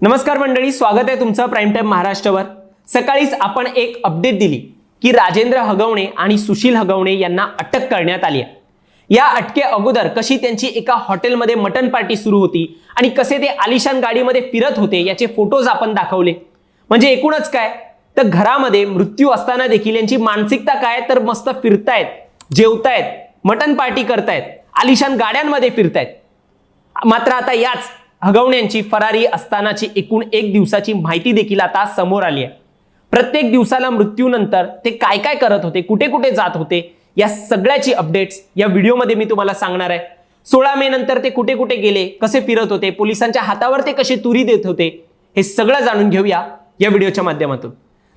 नमस्कार मंडळी स्वागत आहे तुमचं प्राईम टाईम महाराष्ट्रावर. सकाळीच आपण एक अपडेट दिली की राजेंद्र हगवणे आणि सुशील हगवणे यांना अटक करण्यात आली आहे. या अटके अगोदर कशी त्यांची एका हॉटेलमध्ये मटन पार्टी सुरू होती आणि कसे ते आलिशान गाडीमध्ये फिरत होते याचे फोटोज आपण दाखवले. म्हणजे एकूणच काय? तर घरामध्ये मृत्यू असताना देखील यांची मानसिकता काय? तर मस्त फिरतायत जेवतायत मटन पार्टी करतायत आलिशान गाड्यांमध्ये फिरतायत. मात्र आता याच हगवण्यांची फरारी असतानाची एकूण एक दिवसाची माहिती देखील आता समोर आली आहे. प्रत्येक दिवसाला मृत्यूनंतर ते काय काय करत होते कुठे कुठे जात होते या सगळ्याची अपडेट्स या व्हिडिओमध्ये मी तुम्हाला सांगणार आहे. सोळा मे नंतर ते कुठे कुठे गेले कसे फिरत होते पोलिसांच्या हातावर ते कसे तुरी देत होते हे सगळं जाणून घेऊया या व्हिडिओच्या माध्यमातून.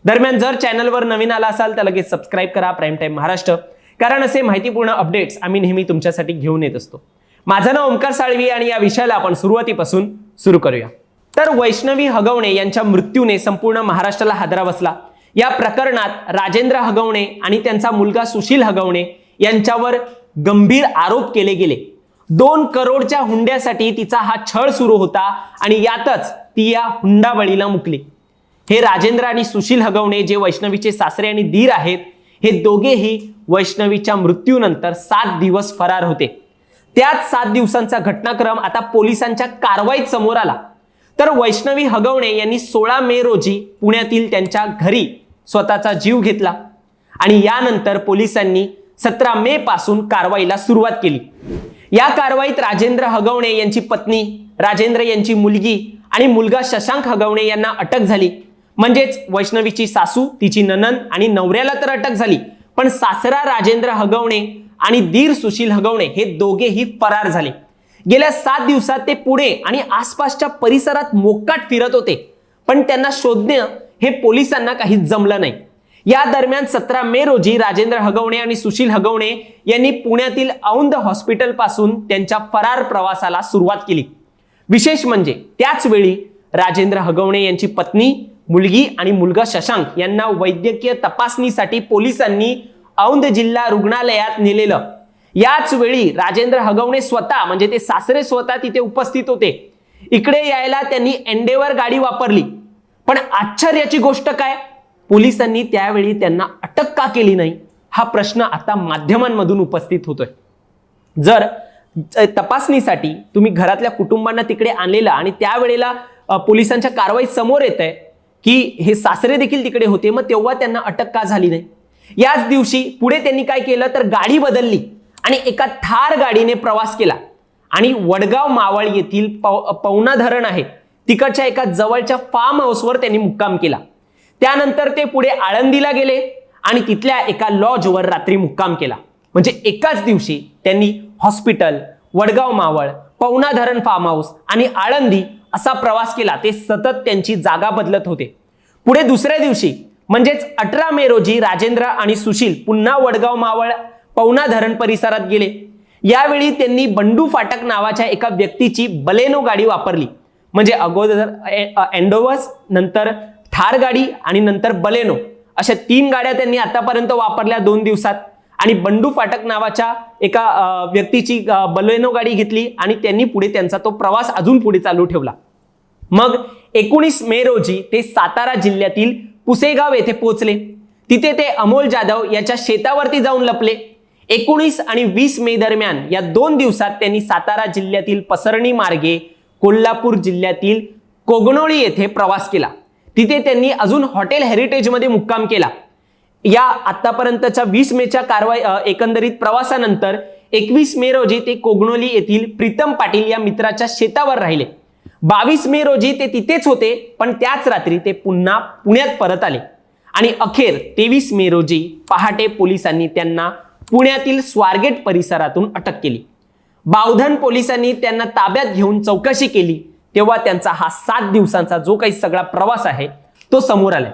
दरम्यान जर चॅनलवर नवीन आला असाल तर लगेच सबस्क्राईब करा प्राईम टाईम महाराष्ट्र. कारण असे माहितीपूर्ण अपडेट्स आम्ही नेहमी तुमच्यासाठी घेऊन येत असतो. माझं नाव ओंकार साळवी आणि या विषयाला आपण सुरुवातीपासून सुरू करूया. तर वैष्णवी हगवणे यांच्या मृत्यूने संपूर्ण महाराष्ट्राला हादरा बसला. या प्रकरणात राजेंद्र हगवणे आणि त्यांचा मुलगा सुशील हगवणे यांच्यावर गंभीर आरोप केले गेले. दोन करोडच्या हुंड्यासाठी तिचा हा छळ सुरू होता आणि यातच ती या हुंडाबळीला मुकली. हे राजेंद्र आणि सुशील हगवणे जे वैष्णवीचे सासरे आणि दीर आहेत हे दोघेही वैष्णवीच्या मृत्यूनंतर सात दिवस फरार होते. त्याच सात दिवसांचा घटनाक्रम आता पोलिसांच्या कारवाईत समोर आला. तर वैष्णवी हगवणे यांनी सोळा मे रोजी पुण्यातील त्यांच्या घरी स्वतःचा जीव घेतला आणि यानंतर पोलिसांनी सतरा मे पासून कारवाईला सुरुवात केली. या कारवाईत राजेंद्र हगवणे यांची पत्नी राजेंद्र यांची मुलगी आणि मुलगा शशांक हगवणे यांना अटक झाली. म्हणजेच वैष्णवीची सासू तिची ननन आणि नवऱ्याला तर अटक झाली. पण सासरा राजेंद्र हगवणे आणि दीर सुशील हगवणे हे दोघेही फरार झाले. गेल्या सात दिवसात ते पुणे आणि आसपासच्या परिसरात मोकाट फिरत होते. पण त्यांना शोधणं हे पोलिसांना काही जमलं नाही. या दरम्यान सतरा मे रोजी राजेंद्र हगवणे आणि सुशील हगवणे यांनी पुण्यातील औंध हॉस्पिटलपासून त्यांच्या फरार प्रवासाला सुरुवात केली. विशेष म्हणजे त्याच वेळी राजेंद्र हगवणे यांची पत्नी मुलगी आणि मुलगा शशांक यांना वैद्यकीय तपासणीसाठी पोलिसांनी औंध जिल्हा रुग्णालयात नेलेलं. याच वेळी राजेंद्र हगवणे स्वतः म्हणजे ते सासरे स्वतः तिथे उपस्थित होते. इकडे यायला त्यांनी एंडेवर गाडी वापरली. पण आश्चर्याची गोष्ट काय? पोलिसांनी त्यावेळी त्यांना अटक का केली नाही? हा प्रश्न आता माध्यमांमधून उपस्थित होतोय. जर तपासणीसाठी तुम्ही घरातल्या कुटुंबांना तिकडे आणलेलं आणि त्यावेळेला पोलिसांच्या कारवाई समोर येत आहे की हे सासरे देखील तिकडे होते मग तेव्हा त्यांना अटक का झाली नाही? याच दिवशी पुढे त्यांनी काय केलं? तर गाडी बदलली. आणि एका थार गाडीने प्रवास केला. आणि वडगाव मावळ येथील पव पवना धरण आहे. तिकडच्या एका जवळच्या फार्म हाऊसवर त्यांनी मुक्काम केला. त्यानंतर ते पुढे आळंदीला गेले आणि तिथल्या एका लॉजवर रात्री मुक्काम केला. म्हणजे एकाच दिवशी त्यांनी हॉस्पिटल वडगाव मावळ पवना धरण फार्म हाऊस आणि आळंदी असा प्रवास केला. ते सतत त्यांची जागा बदलत होते. पुढे दुसऱ्या दिवशी म्हणजेच अठरा मे रोजी राजेंद्र आणि सुशील पुन्हा वडगाव मावळ पवना धरण परिसरात गेले. यावेळी त्यांनी बंडू फाटक नावाच्या एका व्यक्तीची बलेनो गाडी वापरली. म्हणजे अगोदर ए- एंडोवस नंतर थार गाडी आणि नंतर बलेनो. अशा तीन गाड्या त्यांनी आतापर्यंत वापरल्या दोन दिवसात. आणि बंडू फाटक नावाच्या एका व्यक्तीची बलेनो गाडी घेतली आणि त्यांनी पुढे त्यांचा तो प्रवास अजून पुढे चालू ठेवला. मग एकोणीस मे रोजी ते सातारा जिल्ह्यातील पुसेगाव येथे पोहोचले. तिथे ते अमोल जाधव याच्या शेतावरती जाऊन लपले. एकोणीस आणि वीस मे दरम्यान या दोन दिवसात त्यांनी सातारा जिल्ह्यातील पसरणी मार्गे कोल्हापूर जिल्ह्यातील कोगनोळी येथे प्रवास केला. तिथे त्यांनी अजून हॉटेल हेरिटेजमध्ये मुक्काम केला. या आतापर्यंतच्या वीस मेच्या कारवाई एकंदरीत प्रवासानंतर एकवीस मे रोजी ते कोगनोली येथील प्रीतम पाटील या मित्राच्या शेतावर राहिले. बावीस मे रोजी ते तिथेच होते पण त्याच रात्री ते पुन्हा पुण्यात परत आले. आणि अखेर तेवीस मे रोजी पहाटे पोलिसांनी त्यांना पुण्यातील स्वारगेट परिसरातून अटक केली. बावधन पोलिसांनी त्यांना ताब्यात घेऊन चौकशी केली. तेव्हा त्यांचा हा सात दिवसांचा जो काही सगळा प्रवास आहे तो समोर आलाय.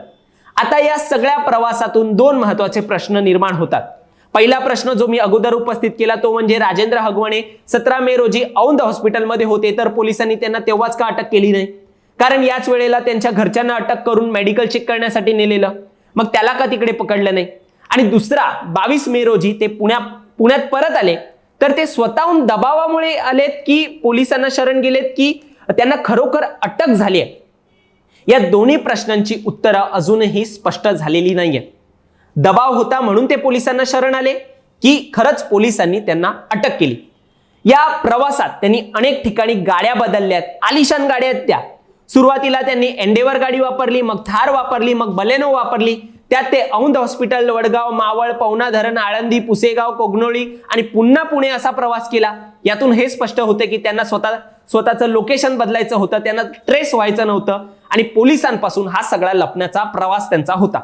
आता या सगळ्या प्रवासातून दोन महत्त्वाचे प्रश्न निर्माण होतात. पहिला प्रश्न जो मी अगोदर उपस्थित केला तो म्हणजे राजेंद्र हगवणे सतरा मे रोजी औंध हॉस्पिटलमध्ये होते तर पोलिसांनी त्यांना तेव्हाच का अटक केली नाही? कारण याच वेळेला त्यांच्या घरच्यांना अटक करून मेडिकल चेक करण्यासाठी नेलेलं. मग त्याला का तिकडे पकडलं नाही? आणि दुसरा बावीस मे रोजी ते पुण्या पुण्यात परत आले. तर ते स्वतःहून दबावामुळे आलेत की पोलिसांना शरण गेलेत की त्यांना खरोखर अटक झाली आहे? या दोन्ही प्रश्नांची उत्तरं अजूनही स्पष्ट झालेली नाहीये दबाव होता म्हणून ते पोलिसांना शरण आले की खरंच पोलिसांनी त्यांना अटक केली. या प्रवासात त्यांनी अनेक ठिकाणी गाड्या बदलल्यात आलिशान गाड्या आहेत त्या. सुरुवातीला त्यांनी एंडेवर गाडी वापरली मग थार वापरली मग बलेनो वापरली. त्यात ते औंध हॉस्पिटल वडगाव मावळ पवना धरण आळंदी पुसेगाव कोगनोळी आणि पुन्हा पुणे असा प्रवास केला. यातून हे स्पष्ट होते की त्यांना स्वतः स्वतःचं लोकेशन बदलायचं होतं त्यांना ट्रेस व्हायचं नव्हतं आणि पोलिसांपासून हा सगळा लपण्याचा प्रवास त्यांचा होता.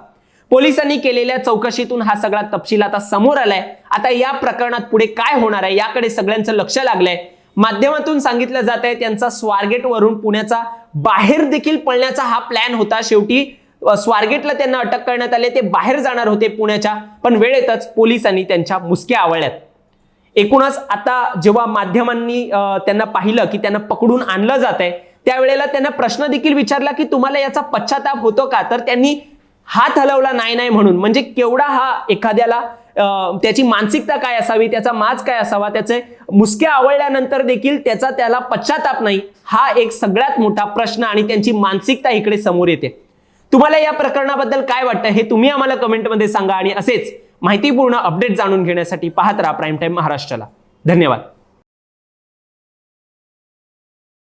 पोलिसांनी केलेल्या चौकशीतून हा सगळा तपशील आता समोर आलाय. आता या प्रकरणात पुढे काय होणार आहे याकडे सगळ्यांचं लक्ष लागलंय. माध्यमातून सांगितलं जात आहे त्यांचा स्वारगेट वरून पुण्याचा बाहेर देखील पळण्याचा हा प्लॅन होता. शेवटी स्वारगेटला त्यांना अटक करण्यात आले ते बाहेर जाणार होते पुण्याच्या. पण वेळेतच पोलिसांनी त्यांच्या मुसक्या आवळल्यात. एकूणच आता जेव्हा माध्यमांनी त्यांना पाहिलं की त्यांना पकडून आणलं जात आहे त्यावेळेला त्यांना प्रश्न देखील विचारला की तुम्हाला याचा पश्चाताप होतो का? तर त्यांनी हात हलवला नाही नाही म्हणून. म्हणजे केवढा हा एखाद्याला त्याची मानसिकता काय असावी त्याचा माज काय असावा त्याचे मुसक्या आवळल्यानंतर देखील त्याचा त्याला पश्चाताप नाही हा एक सगळ्यात मोठा प्रश्न आणि त्यांची मानसिकता इकडे समोर येते. तुम्हाला या प्रकरणाबद्दल काय वाटतं हे तुम्ही आम्हाला कमेंटमध्ये सांगा आणि असेच माहितीपूर्ण अपडेट जाणून घेण्यासाठी पाहत राहा प्राईम टाईम महाराष्ट्राला. धन्यवाद.